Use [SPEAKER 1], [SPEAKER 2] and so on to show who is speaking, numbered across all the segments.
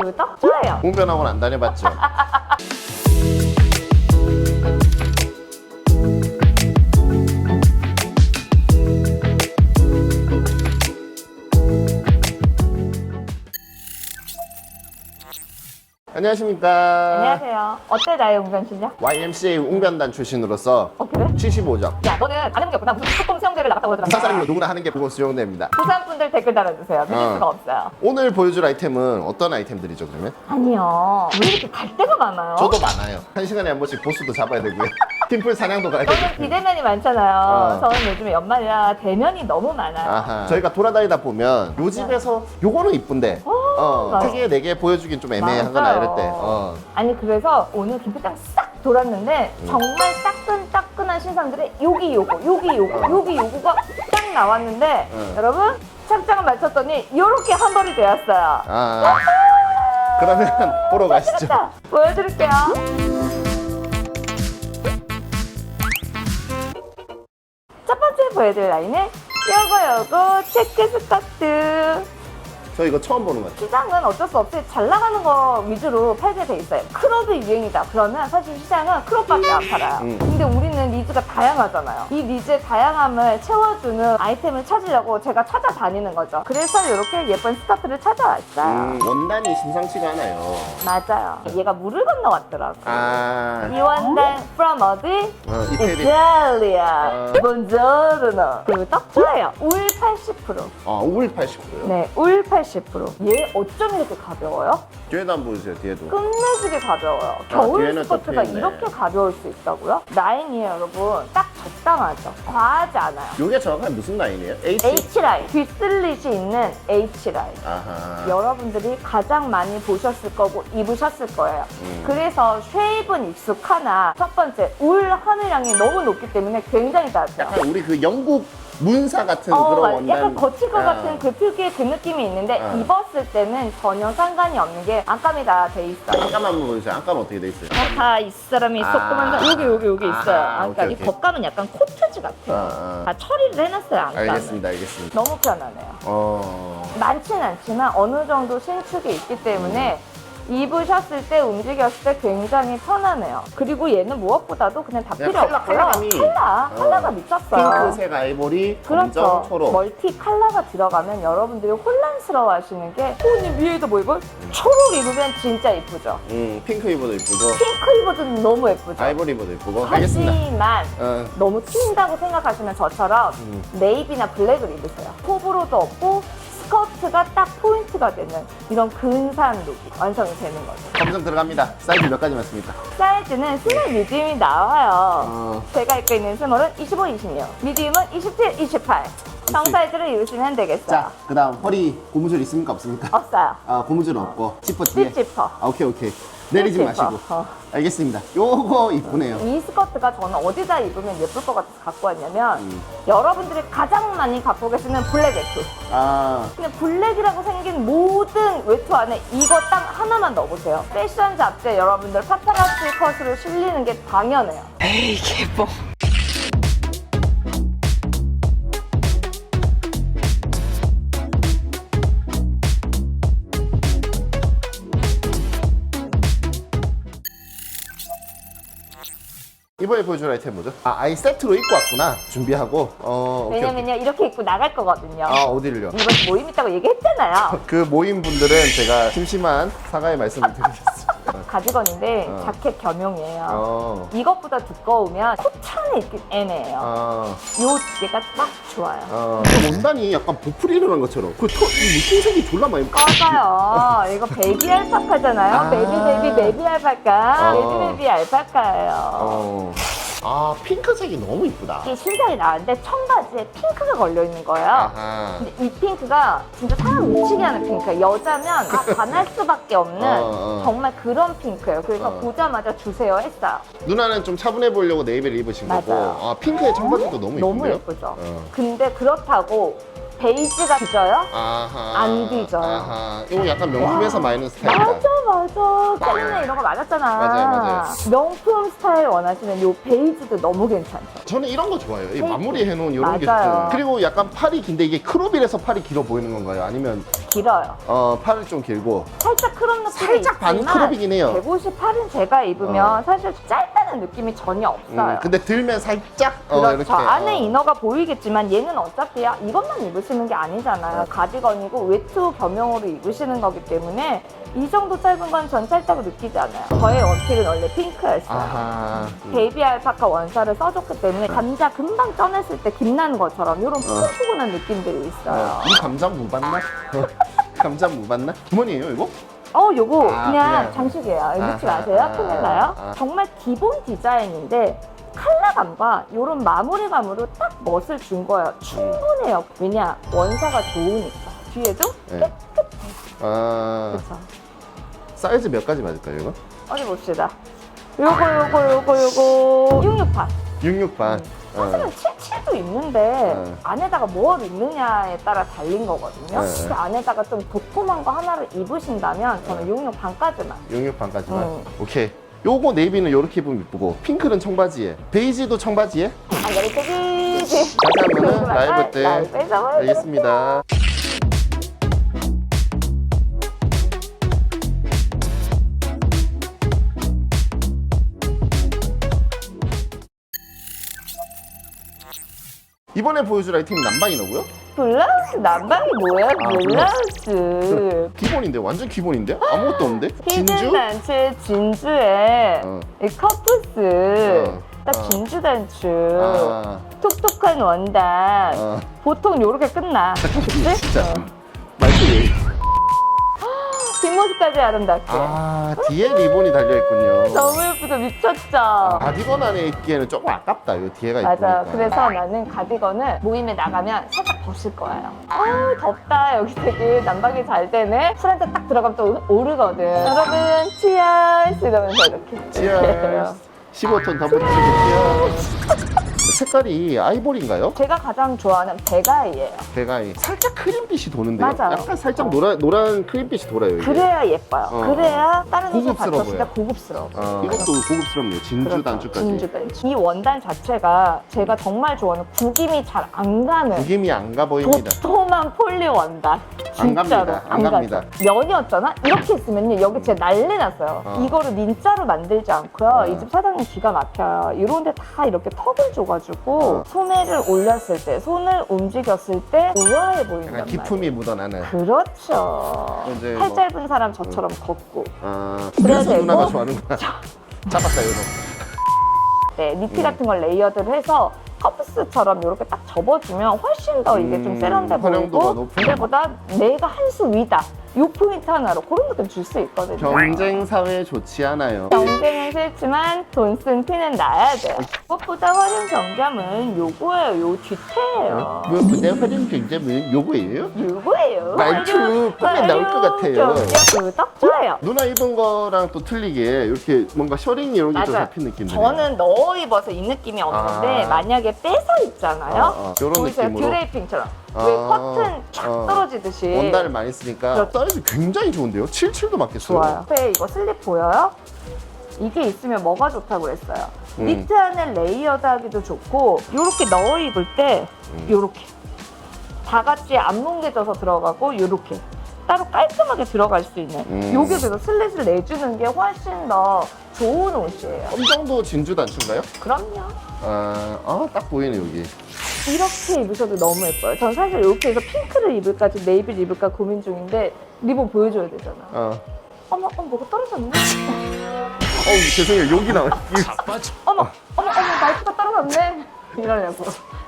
[SPEAKER 1] 구독, 좋아요.
[SPEAKER 2] 공변학원 안 다녀봤죠? 안녕하십니까.
[SPEAKER 1] 안녕하세요. 어때 나의 운전 실력?
[SPEAKER 2] YMCA 웅변단 출신으로서
[SPEAKER 1] 어 그래?
[SPEAKER 2] 75점.
[SPEAKER 1] 야 너는 안 해본 게 없구나. 무슨 특공 수영대를 나갔다
[SPEAKER 2] 부산
[SPEAKER 1] 오더라.
[SPEAKER 2] 사람으로 누구나 하는 게 부고 수용대입니다.
[SPEAKER 1] 부산 분들 댓글 달아주세요. 믿을
[SPEAKER 2] 어.
[SPEAKER 1] 수가 없어요.
[SPEAKER 2] 오늘 보여줄 아이템은 어떤 아이템들이죠, 그러면?
[SPEAKER 1] 아니요. 왜 이렇게 갈 데가 많아요?
[SPEAKER 2] 저도 많아요. 한 시간에 한 번씩 보스도 잡아야 되고요. 팀플 사냥도 가야 되고.
[SPEAKER 1] 저는 비대면이 많잖아요.
[SPEAKER 2] 어.
[SPEAKER 1] 저는 요즘에 연말이라 대면이 너무 많아요.
[SPEAKER 2] 아하. 저희가 돌아다니다 보면 요 집에서 요거는 이쁜데 어,
[SPEAKER 1] 맞아.
[SPEAKER 2] 크게 네개 보여주긴 좀 애매하거나
[SPEAKER 1] 맞아요.
[SPEAKER 2] 이럴 때 어.
[SPEAKER 1] 아니 그래서 오늘 김포장 싹 돌았는데
[SPEAKER 2] 음.
[SPEAKER 1] 정말 따끈따끈한 신상들의 여기 요거 여기 요거 여기 요거가 딱 나왔는데
[SPEAKER 2] 응.
[SPEAKER 1] 여러분 착장을 맞췄더니 이렇게 한 벌이 되었어요.
[SPEAKER 2] 아, 그러면 보러 가시죠.
[SPEAKER 1] 자, 보여드릴게요. 첫 번째 보여드릴 라인은 요거 요거 체크 스커트.
[SPEAKER 2] 저 이거 처음 보는 것 같아요.
[SPEAKER 1] 시장은 어쩔 수 없이 잘 나가는 거 위주로 팔게 돼 있어요. 크롭이 유행이다. 그러면 사실 시장은 크롭밖에 안 팔아요.
[SPEAKER 2] 음.
[SPEAKER 1] 근데 우리는 니즈가 다양하잖아요. 이 니즈의 다양함을 채워주는 아이템을 찾으려고 제가 찾아다니는 거죠. 그래서 이렇게 예쁜 스커트를 찾아왔어요.
[SPEAKER 2] 음, 원단이 심상치가 않아요.
[SPEAKER 1] 맞아요. 얘가 물을 건너왔더라고.
[SPEAKER 2] 아,
[SPEAKER 1] 이 원단 from 어디?
[SPEAKER 2] 어, 이태리.
[SPEAKER 1] 이탈리아.
[SPEAKER 2] 어.
[SPEAKER 1] 본조르노. 그리고 떡 좋아요. 울 80%.
[SPEAKER 2] 어, 5일 80%요.
[SPEAKER 1] 네, 울 80%. 얘 어쩜 이렇게 가벼워요?
[SPEAKER 2] 뒤에도 한번 보여주세요, 뒤에도.
[SPEAKER 1] 끝내주게 가벼워요. 겨울
[SPEAKER 2] 뒤에는 또
[SPEAKER 1] 스커트가. 이렇게 가벼울 수 있다고요? 라인이에요, 여러분. 딱 적당하죠. 과하지 않아요.
[SPEAKER 2] 요게 정확하게 무슨 라인이에요? H?
[SPEAKER 1] H라인. 뒷슬릿이 있는 H라인.
[SPEAKER 2] 아하.
[SPEAKER 1] 여러분들이 가장 많이 보셨을 거고 입으셨을 거예요.
[SPEAKER 2] 음.
[SPEAKER 1] 그래서 쉐입은 익숙하나 첫 번째 울 함유량이 너무 높기 때문에 굉장히 따뜻해요.
[SPEAKER 2] 약간 우리 그 영국 문사 같은
[SPEAKER 1] 어,
[SPEAKER 2] 그런. 원단.
[SPEAKER 1] 약간 거칠 것
[SPEAKER 2] 아.
[SPEAKER 1] 같은 그 특유의 그 느낌이 있는데
[SPEAKER 2] 어.
[SPEAKER 1] 입었을 때는 전혀 상관이 없는 게 안감이 다 돼 있어요.
[SPEAKER 2] 안감 한번 보여주세요. 안감 어떻게 돼 있어요?
[SPEAKER 1] 다 이 사람이
[SPEAKER 2] 아.
[SPEAKER 1] 속도만 여기 여기 여기 있어요.
[SPEAKER 2] 아하,
[SPEAKER 1] 그러니까
[SPEAKER 2] 오케이,
[SPEAKER 1] 이
[SPEAKER 2] 오케이.
[SPEAKER 1] 겉감은 약간 코트지 같아요.
[SPEAKER 2] 아, 아.
[SPEAKER 1] 다 처리를 해놨어요 안감을.
[SPEAKER 2] 알겠습니다, 알겠습니다.
[SPEAKER 1] 너무 편하네요.
[SPEAKER 2] 어.
[SPEAKER 1] 많진 않지만 어느 정도 신축이 있기 때문에 입으셨을 때 움직였을 때 굉장히 편하네요. 그리고 얘는 무엇보다도 그냥 다
[SPEAKER 2] 그냥
[SPEAKER 1] 필요
[SPEAKER 2] 컬러,
[SPEAKER 1] 없고요.
[SPEAKER 2] 컬러감이.
[SPEAKER 1] 컬러,
[SPEAKER 2] 어.
[SPEAKER 1] 컬러가 미쳤어요.
[SPEAKER 2] 핑크색 아이보리,
[SPEAKER 1] 그렇죠.
[SPEAKER 2] 초록.
[SPEAKER 1] 멀티 컬러가 들어가면 여러분들이 혼란스러워 하시는 게 호님 위에도 뭐 입어? 초록 입으면 진짜 이쁘죠.
[SPEAKER 2] 음, 핑크 입어도 이쁘고,
[SPEAKER 1] 핑크 입어도 너무 예쁘죠.
[SPEAKER 2] 아이보리 입어도 이쁘고. 알겠습니다.
[SPEAKER 1] 하지만
[SPEAKER 2] 어.
[SPEAKER 1] 너무 튄다고 생각하시면 저처럼
[SPEAKER 2] 음.
[SPEAKER 1] 네이비나 블랙을 입으세요. 호불호도 없고 스커트가 딱 포인트가 되는 이런 근사한 룩이 완성이 되는 거죠.
[SPEAKER 2] 검정 들어갑니다. 사이즈 몇 가지 맞습니까?
[SPEAKER 1] 사이즈는 스몰 미디움이 나와요.
[SPEAKER 2] 어.
[SPEAKER 1] 제가 입고 있는 스몰은 25, 26, 미디움은 27, 28. 정 사이즈를 입으시면 되겠어요.
[SPEAKER 2] 자, 그 다음 허리 고무줄 있습니까? 없습니까?
[SPEAKER 1] 없어요.
[SPEAKER 2] 아, 고무줄은 없고. 지퍼 뒤에.
[SPEAKER 1] 삐지퍼.
[SPEAKER 2] 아, 오케이, 오케이. 내리지. 마시고.
[SPEAKER 1] 어.
[SPEAKER 2] 알겠습니다. 요거 이쁘네요.
[SPEAKER 1] 이 스커트가 저는 어디다 입으면 예쁠 것 같아서 갖고 왔냐면
[SPEAKER 2] 음.
[SPEAKER 1] 여러분들이 가장 많이 갖고 계시는 블랙 외투.
[SPEAKER 2] 아,
[SPEAKER 1] 그냥 블랙이라고 생긴 모든 외투 안에 이거 딱 하나만 넣어보세요. 패션 잡지에 여러분들 파파라치 컷으로 실리는 게 당연해요.
[SPEAKER 3] 에이 개봉
[SPEAKER 2] 이번에 보여줄 아이템 뭐죠? 아, 아이 세트로 입고 왔구나. 준비하고. 어, 오케이, 오케이.
[SPEAKER 1] 왜냐면요 이렇게 입고 나갈 거거든요.
[SPEAKER 2] 아, 어디를요?
[SPEAKER 1] 이번 모임 있다고 얘기했잖아요.
[SPEAKER 2] 그 모임 분들은 제가 심심한 사과의 말씀을 드리겠습니다.
[SPEAKER 1] 가디건인데
[SPEAKER 2] 어.
[SPEAKER 1] 자켓 겸용이에요.
[SPEAKER 2] 어.
[SPEAKER 1] 이것보다 두꺼우면 코트 안에 입기 애매해요.
[SPEAKER 2] 어.
[SPEAKER 1] 요 두께가 딱 좋아요.
[SPEAKER 2] 어. 그 원단이 약간 보풀이 일어난 것처럼. 그 터, 이 흰색이 졸라 많이.
[SPEAKER 1] 맞아요. 이거 베이비 알파카잖아요.
[SPEAKER 2] 아.
[SPEAKER 1] 베이비 베이비 베이비 알파카.
[SPEAKER 2] 어.
[SPEAKER 1] 베이비 베이비 알파카예요.
[SPEAKER 2] 어. 아, 핑크색이 너무 이쁘다.
[SPEAKER 1] 이게 신상이 나왔는데 청바지에 핑크가 걸려 있는 거예요.
[SPEAKER 2] 아하.
[SPEAKER 1] 근데 이 핑크가 진짜 사람 미치게 하는 핑크예요. 여자면 아, 반할 수밖에 없는
[SPEAKER 2] 어, 어.
[SPEAKER 1] 정말 그런 핑크예요. 그래서
[SPEAKER 2] 어.
[SPEAKER 1] 보자마자 주세요 했어요.
[SPEAKER 2] 누나는 좀 차분해 보이려고 네이비를 입으신 거고.
[SPEAKER 1] 맞아요.
[SPEAKER 2] 아, 핑크의 청바지도 너무
[SPEAKER 1] 너무
[SPEAKER 2] 이쁜데요?
[SPEAKER 1] 예쁘죠.
[SPEAKER 2] 어.
[SPEAKER 1] 근데 그렇다고 베이지가 뒤져요?
[SPEAKER 2] 아하.
[SPEAKER 1] 안 뒤져요.
[SPEAKER 2] 아하. 이거 약간 명품에서 마이는 스타일이다.
[SPEAKER 1] 맞아 맞아. 짤리네 이런 거 맞았잖아.
[SPEAKER 2] 맞아요, 맞아요.
[SPEAKER 1] 명품 스타일 원하시는 요 베이지도 너무 괜찮죠.
[SPEAKER 2] 저는 이런 거 좋아해요. 이. 마무리 해놓은 이런 게
[SPEAKER 1] 맞아요.
[SPEAKER 2] 좋아요. 그리고 약간 팔이 긴데 이게 크롭이라서 팔이 길어 보이는 건가요? 아니면
[SPEAKER 1] 길어요.
[SPEAKER 2] 어 팔이 좀 길고
[SPEAKER 1] 살짝 크롭 느낌이
[SPEAKER 2] 살짝 반
[SPEAKER 1] 있지만
[SPEAKER 2] 크롭이긴 해요.
[SPEAKER 1] 158은 제가 입으면
[SPEAKER 2] 어.
[SPEAKER 1] 사실 짧다는 느낌이 전혀 없어요.
[SPEAKER 2] 음, 근데 들면 살짝 어,
[SPEAKER 1] 그렇죠.
[SPEAKER 2] 이렇게
[SPEAKER 1] 안에
[SPEAKER 2] 어.
[SPEAKER 1] 이너가 보이겠지만 얘는 어차피 이것만 입으시는 게 아니잖아요.
[SPEAKER 2] 네.
[SPEAKER 1] 가디건이고 외투 겸용으로 입으시는 거기 때문에 이 정도 짧은 건 전 짧다고 느끼지 않아요. 저의 원픽은 원래 핑크였어요.
[SPEAKER 2] 아하. 음.
[SPEAKER 1] 베이비 알파카 원사를 써줬기 때문에 감자 금방 쪄냈을 때 빛나는 것처럼 이런 푸근푸근한 느낌들이 있어요.
[SPEAKER 2] 어, 이 감장 무봤나? 감장 무봤나? 주머니에요 이거?
[SPEAKER 1] 어, 요거
[SPEAKER 2] 아,
[SPEAKER 1] 그냥,
[SPEAKER 2] 그냥.
[SPEAKER 1] 장식이에요. 잊지
[SPEAKER 2] 아하,
[SPEAKER 1] 마세요.
[SPEAKER 2] 아,
[SPEAKER 1] 큰일 나요.
[SPEAKER 2] 아.
[SPEAKER 1] 정말 기본 디자인인데 컬러감과 이런 마무리감으로 딱 멋을 준 거예요. 충분해요. 왜냐? 원사가 좋으니까. 뒤에도
[SPEAKER 2] 네. 아
[SPEAKER 1] 그렇죠.
[SPEAKER 2] 사이즈 몇 가지 맞을까요 이거?
[SPEAKER 1] 어디 봅시다. 요거 요거 요거 요거 668.
[SPEAKER 2] 66반.
[SPEAKER 1] 사실은 77도 있는데
[SPEAKER 2] 네.
[SPEAKER 1] 안에다가 뭘 입느냐에 따라 달린 거거든요.
[SPEAKER 2] 네.
[SPEAKER 1] 그 안에다가 좀 도톰한 거 하나를 입으신다면 저는 66 반까지만.
[SPEAKER 2] 66반까지만.
[SPEAKER 1] 음.
[SPEAKER 2] 오케이. 요거 네이비는 요렇게 입으면 이쁘고 핑크는 청바지에 베이지도 청바지에
[SPEAKER 1] 안 그래 되지.
[SPEAKER 2] 다시 하면은 라이브 때. 알겠습니다. 이번에 보여줄 아이템이 남방이너고요?
[SPEAKER 1] 블라우스 남방이 뭐야?
[SPEAKER 2] 아,
[SPEAKER 1] 블라우스.
[SPEAKER 2] 기본인데 완전 기본인데 아무것도 없는데 진주?
[SPEAKER 1] 히든 단추 진주에
[SPEAKER 2] 어.
[SPEAKER 1] 이 커프스.
[SPEAKER 2] 어.
[SPEAKER 1] 딱
[SPEAKER 2] 어.
[SPEAKER 1] 진주 단추.
[SPEAKER 2] 아,
[SPEAKER 1] 톡톡한 원단.
[SPEAKER 2] 어.
[SPEAKER 1] 보통 요렇게 끝나. 그치?
[SPEAKER 2] 진짜
[SPEAKER 1] 어.
[SPEAKER 2] 말투 왜?
[SPEAKER 1] 뒷모습까지 아름답게.
[SPEAKER 2] 아 뒤에 리본이 달려 있군요.
[SPEAKER 1] 너무 예쁘죠? 미쳤죠?
[SPEAKER 2] 가디건 안에 입기에는 조금 아깝다. 이 뒤에가 있으니까.
[SPEAKER 1] 맞아요. 그래서 나는 가디건을 모임에 나가면 살짝 벗을 거예요. 아 덥다. 여기 되게 난방이 잘 되네. 술 한잔 딱 들어가면 또 오르거든. 여러분, 치얼스 이러면서 이렇게.
[SPEAKER 2] 치얼 15톤 더 붙이고 색깔이 아이보리인가요?
[SPEAKER 1] 제가 가장 좋아하는 베가이예요.
[SPEAKER 2] 배가이 살짝 크림빛이 도는데요.
[SPEAKER 1] 맞아요.
[SPEAKER 2] 약간 살짝 노란 노란 크림빛이 돌아요. 이게.
[SPEAKER 1] 그래야 예뻐요.
[SPEAKER 2] 어.
[SPEAKER 1] 그래야 다른 옷을
[SPEAKER 2] 고급스러워
[SPEAKER 1] 받쳤을 때. 고급스러워.
[SPEAKER 2] 어, 이것도 고급스럽네요. 진주
[SPEAKER 1] 그렇죠.
[SPEAKER 2] 단추까지.
[SPEAKER 1] 진주 단추. 이 원단 자체가 제가 정말 좋아하는 구김이 잘 안 가는
[SPEAKER 2] 구김이 안 가 보입니다.
[SPEAKER 1] 도톰한 폴리 원단.
[SPEAKER 2] 안
[SPEAKER 1] 진짜로
[SPEAKER 2] 갑니다. 안. 갑니다.
[SPEAKER 1] 면이었잖아? 이렇게 있으면요. 여기 진짜 난리 났어요.
[SPEAKER 2] 어.
[SPEAKER 1] 이거를 민자로 만들지 않고요.
[SPEAKER 2] 어.
[SPEAKER 1] 이집 사장님 기가 막혀요. 이런 데 다 이렇게 턱을 줘가지고
[SPEAKER 2] 어.
[SPEAKER 1] 소매를 올렸을 때, 손을 움직였을 때 우아해 보인단
[SPEAKER 2] 약간
[SPEAKER 1] 말이에요.
[SPEAKER 2] 기품이 묻어나는.
[SPEAKER 1] 그렇죠.
[SPEAKER 2] 이제
[SPEAKER 1] 팔
[SPEAKER 2] 뭐-
[SPEAKER 1] 짧은 사람 저처럼 걷고.
[SPEAKER 2] 아,
[SPEAKER 1] 그래야
[SPEAKER 2] 그래서
[SPEAKER 1] 되고.
[SPEAKER 2] 누나가 좋아하는구나. 잡았다 이거.
[SPEAKER 1] 네, 니트
[SPEAKER 2] 음.
[SPEAKER 1] 같은 걸 레이어드를 해서 커프스처럼 이렇게 딱 접어주면 훨씬 더 이게 좀
[SPEAKER 2] 음,
[SPEAKER 1] 세련돼
[SPEAKER 2] 활용도가
[SPEAKER 1] 보이고
[SPEAKER 2] 높은.
[SPEAKER 1] 그때보다 내가 한 수 위다. 이 포인트 하나로 그런 느낌 줄 수 있거든요.
[SPEAKER 2] 경쟁 사회 좋지 않아요.
[SPEAKER 1] 경쟁은 싫지만 돈쓴 티는 나야 돼. 무엇보다 활용 정점은 요거예요. 요 뒤태예요.
[SPEAKER 2] 뭐 그냥 활용 경쟁은 요거예요?
[SPEAKER 1] 요거예요.
[SPEAKER 2] 말투 보면 나올 것 같아요.
[SPEAKER 1] 구독, 좋아요.
[SPEAKER 2] 누나 입은 거랑 또 틀리게 이렇게 뭔가 셔링 이런 게 좀
[SPEAKER 1] 맞아요.
[SPEAKER 2] 잡힌 느낌들.
[SPEAKER 1] 저는 넣어 입어서 이 느낌이 없는데
[SPEAKER 2] 아.
[SPEAKER 1] 만약에 빼서 입잖아요.
[SPEAKER 2] 어, 어, 요런
[SPEAKER 1] 보이세요?
[SPEAKER 2] 느낌으로.
[SPEAKER 1] 드레이핑처럼
[SPEAKER 2] 아.
[SPEAKER 1] 왜 커튼 쫙
[SPEAKER 2] 어.
[SPEAKER 1] 떨어지듯이
[SPEAKER 2] 원단을 많이 쓰니까
[SPEAKER 1] 그렇죠.
[SPEAKER 2] 사이즈 굉장히 좋은데요? 77도 맞겠어요.
[SPEAKER 1] 좋아요. 앞에 이거 슬립 보여요? 이게 있으면 뭐가 좋다고 했어요?
[SPEAKER 2] 음.
[SPEAKER 1] 니트 안에 레이어드 하기도 좋고 이렇게 넣어 입을 때
[SPEAKER 2] 음.
[SPEAKER 1] 이렇게 다 같이 안 뭉개져서 들어가고 이렇게 따로 깔끔하게 들어갈 수 있는
[SPEAKER 2] 음.
[SPEAKER 1] 요게 그래서 슬릿을 내주는 게 훨씬 더 좋은 옷이에요.
[SPEAKER 2] 이 정도 진주 단추인가요?
[SPEAKER 1] 그럼요.
[SPEAKER 2] 아, 아, 딱 보이네 여기.
[SPEAKER 1] 이렇게 입으셔도 너무 예뻐요. 전 사실 이렇게 해서 핑크를 입을까, 좀 네이비를 입을까 고민 중인데 리본 보여줘야 되잖아.
[SPEAKER 2] 어.
[SPEAKER 1] 어머, 어머, 뭐가 떨어졌네?
[SPEAKER 2] 어우 죄송해요 여기 나와.
[SPEAKER 1] 어머, 어머, 어머, 말투가 떨어졌네. 이러려고.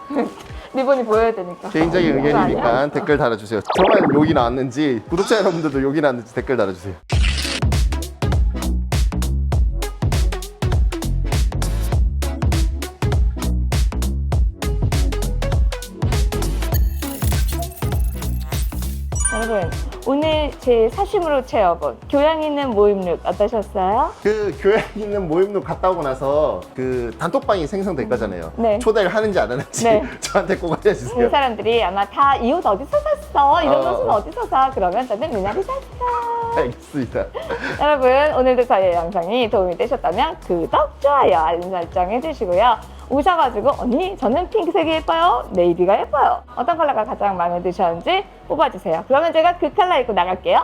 [SPEAKER 1] 리본이 보여야 되니까.
[SPEAKER 2] 개인적인
[SPEAKER 1] 그거 아니야?
[SPEAKER 2] 의견이니까 댓글 달아주세요. 저만 욕이 나왔는지 구독자 여러분들도 욕이 나왔는지 댓글 달아주세요.
[SPEAKER 1] 오늘 제 사심으로 채워본 교양 있는 모임룩 어떠셨어요?
[SPEAKER 2] 그 교양 있는 모임도 갔다 오고 나서 그 단톡방이 생성될 거잖아요.
[SPEAKER 1] 네.
[SPEAKER 2] 초대를 하는지 안 하는지
[SPEAKER 1] 네.
[SPEAKER 2] 저한테 꼭
[SPEAKER 1] 그
[SPEAKER 2] 알려주세요.
[SPEAKER 1] 사람들이 아마 다 이 옷 어디서 샀어? 이런
[SPEAKER 2] 어.
[SPEAKER 1] 옷은 어디서 사? 그러면 저는 미나리 샀어.
[SPEAKER 2] 알겠습니다.
[SPEAKER 1] 여러분 오늘도 저희 영상이 도움이 되셨다면 구독, 좋아요, 알림 설정 해주시고요. 오셔가지고 언니 저는 핑크색이 예뻐요, 네이비가 예뻐요. 어떤 컬러가 가장 마음에 드셨는지 뽑아주세요. 그러면 제가 그 컬러 입고 나갈게요.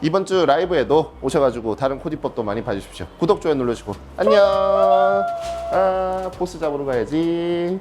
[SPEAKER 2] 이번 주 라이브에도 오셔가지고 다른 코디법도 많이 봐주십시오. 구독, 좋아요 눌러주시고 안녕. 아 보스 잡으러 가야지.